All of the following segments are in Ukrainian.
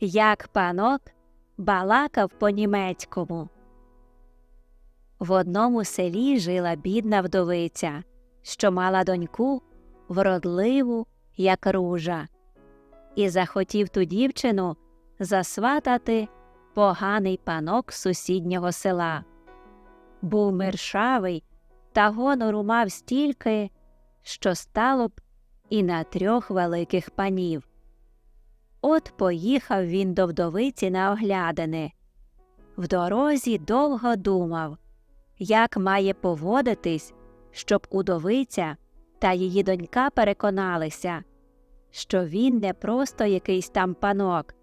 як панок балакав по німецькому. В одному селі жила бідна вдовиця, що мала доньку вродливу, як ружа, і захотів ту дівчину засватати поганий панок сусіднього села. Був миршавий та гонору мав стільки, що стало б і на трьох великих панів. От поїхав він до вдовиці на оглядини. В дорозі довго думав, як має поводитись, щоб удовиця та її донька переконалися, що він не просто якийсь там панок,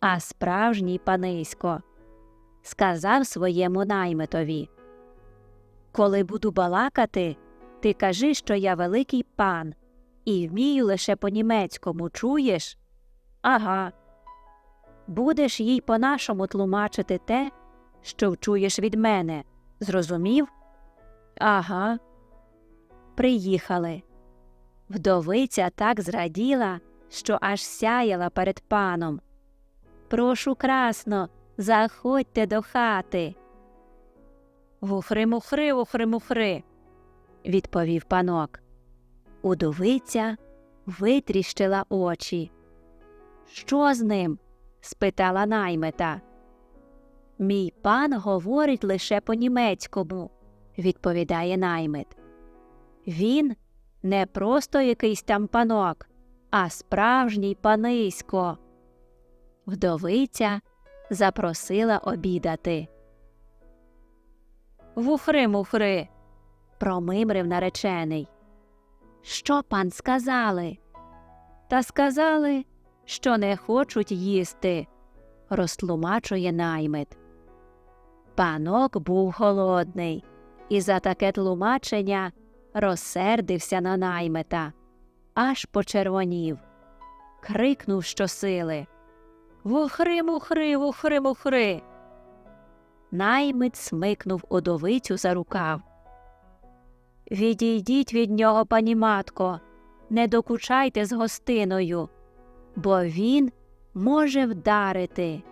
а справжній панисько. Сказав своєму наймитові Коли буду балакати, ти кажи, що я великий пан, і вмію лише по німецькому, чуєш? Ага. Будеш їй по нашому тлумачити те, що вчуєш від мене. Зрозумів? Ага. Приїхали. Вдовиця так зраділа, що аж сяяла перед паном. Прошу красно, заходьте до хати. Вухри-мухри, вухри-мухри, відповів панок. Удовиця витріщила очі. Що з ним? спитала наймета. Мій пан говорить лише по німецькому, відповідає наймит. Він не просто якийсь там панок, а справжній панисько. Вдовиця запросила обідати. Вухри мухри. промимрив наречений. Що пан сказали? Та сказали, що не хочуть їсти, розтлумачує наймит. Панок був голодний, і за таке тлумачення розсердився на наймита, аж почервонів, крикнув щосили Вухри, мухри, вухри, мухри. Наймит смикнув удовицю за рукав. Відійдіть від нього, пані матко, не докучайте з гостиною, бо він може вдарити.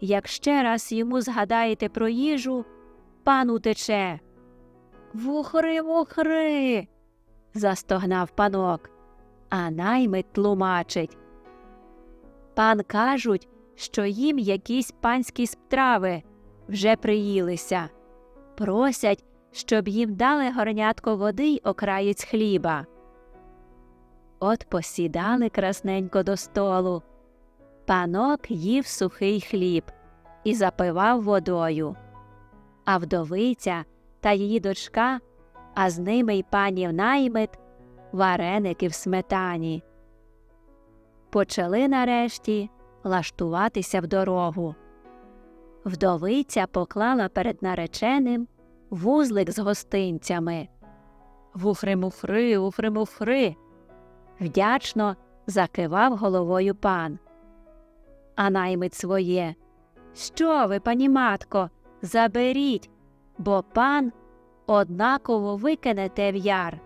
Як ще раз йому згадаєте про їжу, пан утече. Вухри, вухри. застогнав панок, а наймит тлумачить. Пан кажуть, що їм якісь панські страви вже приїлися. Просять, щоб їм дали горнятко води й окраєць хліба. От посідали красненько до столу. Панок їв сухий хліб і запивав водою. А вдовиця та її дочка, а з ними й панів наймит, вареники в сметані. Почали нарешті лаштуватися в дорогу. Вдовиця поклала перед нареченим вузлик з гостинцями. Вухри-мухри, вухри-мухри. Вдячно закивав головою пан. А наймит своє. Що ви, пані матко, заберіть, бо пан однаково викинете в яр.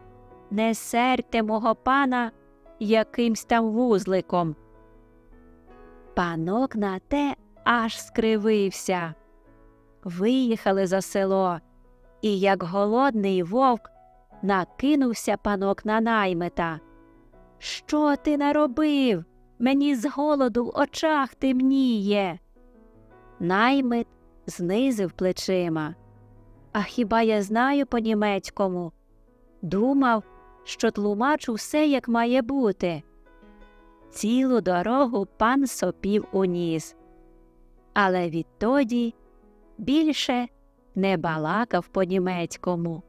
Не сердьте мого пана якимсь там вузликом. Панок на те аж скривився. Виїхали за село, і, як голодний вовк, накинувся панок на наймета. Що ти наробив? Мені з голоду в очах темніє. Наймит знизив плечима. А хіба я знаю по німецькому? Думав, що тлумачу все, як має бути. Цілу дорогу пан сопів у ніс, але відтоді більше не балакав по німецькому.